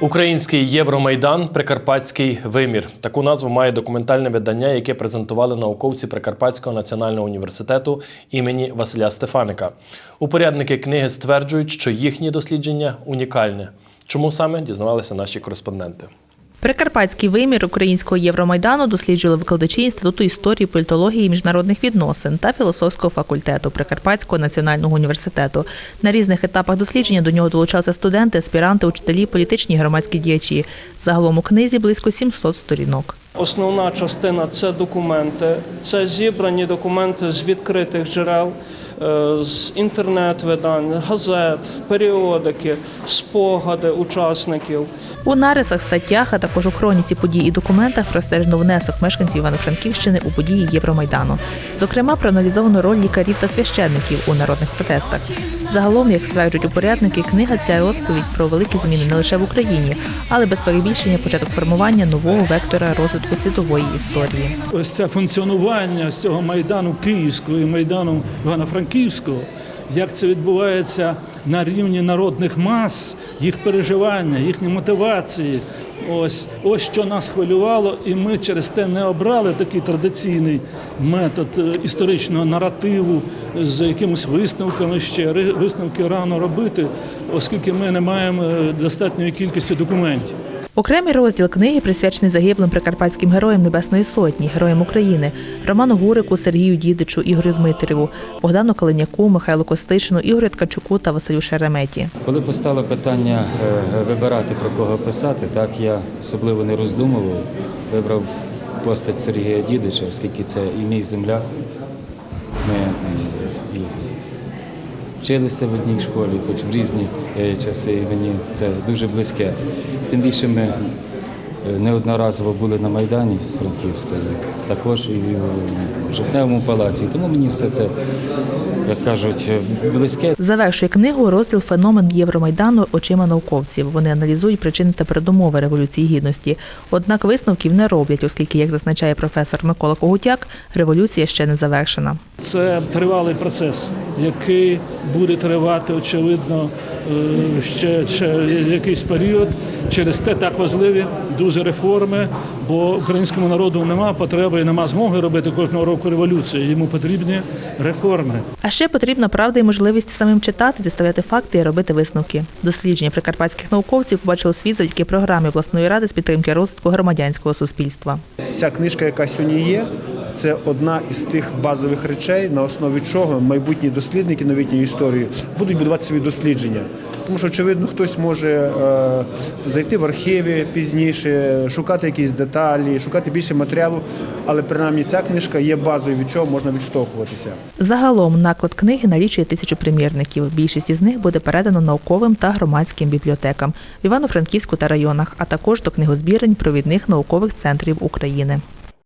Український Євромайдан Прикарпатський вимір. Таку назву має документальне видання, яке презентували науковці Прикарпатського національного університету імені Василя Стефаника. Упорядники книги стверджують, що їхнє дослідження унікальне. Чому саме дізнавалися наші кореспонденти? Прикарпатський вимір українського Євромайдану досліджували викладачі Інституту історії, політології міжнародних відносин та філософського факультету Прикарпатського національного університету. На різних етапах дослідження до нього долучалися студенти, аспіранти, учителі, політичні і громадські діячі. Загалом у книзі близько 700 сторінок. Основна частина це документи, це зібрані документи з відкритих джерел, е, з інтернет-видань, газет, періодики, спогади учасників. У нарисах, статтях, а також у хроніці подій і документах простежено внесок мешканців Івано-Франківщини у події Євромайдану. Зокрема, проаналізовано роль лікарів та священників у народних протестах. Загалом, як стверджують упорядники, книга ця розповідь про великі зміни не лише в Україні, але без перебільшення початок формування нового вектора розвитку світової історії. ось це функціонування з цього майдану Київського і майдану Івано-Франківського, як це відбувається на рівні народних мас, їх переживання, їхні мотивації. Ось ось що нас хвилювало, і ми через те не обрали такий традиційний метод е, історичного наративу з якимись висновками ще висновки рано робити, оскільки ми не маємо е, достатньої кількості документів. Окремий розділ книги присвячений загиблим прикарпатським героям Небесної Сотні, героям України Роману Гурику, Сергію Дідичу, Ігорю Дмитріву, Богдану Калиняку, Михайлу Костишину, Ігорю Ткачуку та Василю Шереметі. Коли постало питання е, вибирати про кого писати, так я особливо не роздумував. Вибрав постать Сергія Дідича, оскільки це і мій земляк. Ми і вчилися в одній школі, хоч в різні е, часи. Мені це дуже близьке. Тим більше ми е, неодноразово були на Майдані Франківської, також і в Жовтневому палаці. Тому мені все це, як кажуть, е, близьке. Завершує книгу розділ Феномен Євромайдану очима науковців. Вони аналізують причини та передумови революції гідності. Однак висновків не роблять, оскільки, як зазначає професор Микола Когутяк, революція ще не завершена. Це тривалий процес, який буде тривати, очевидно, е, ще, ще якийсь період. Через те так важливі дуже реформи, бо українському народу нема потреби і нема змоги робити кожного року революцію. Йому потрібні реформи. А ще потрібна правда і можливість самим читати, зіставляти факти і робити висновки. Дослідження прикарпатських науковців побачили світ завдяки програмі обласної ради з підтримки розвитку громадянського суспільства. Ця книжка, яка сьогодні є, це одна із тих базових речей, на основі чого майбутні дослідники новітньої історії будуть будувати свої дослідження. Тому що, очевидно, хтось може е, зайти в архіви пізніше, шукати якісь деталі, шукати більше матеріалу, але принаймні ця книжка є базою, від чого можна відштовхуватися. Загалом наклад книги налічує тисячу примірників. Більшість із них буде передано науковим та громадським бібліотекам в Івано-Франківську та районах, а також до книгозбірень провідних наукових центрів України.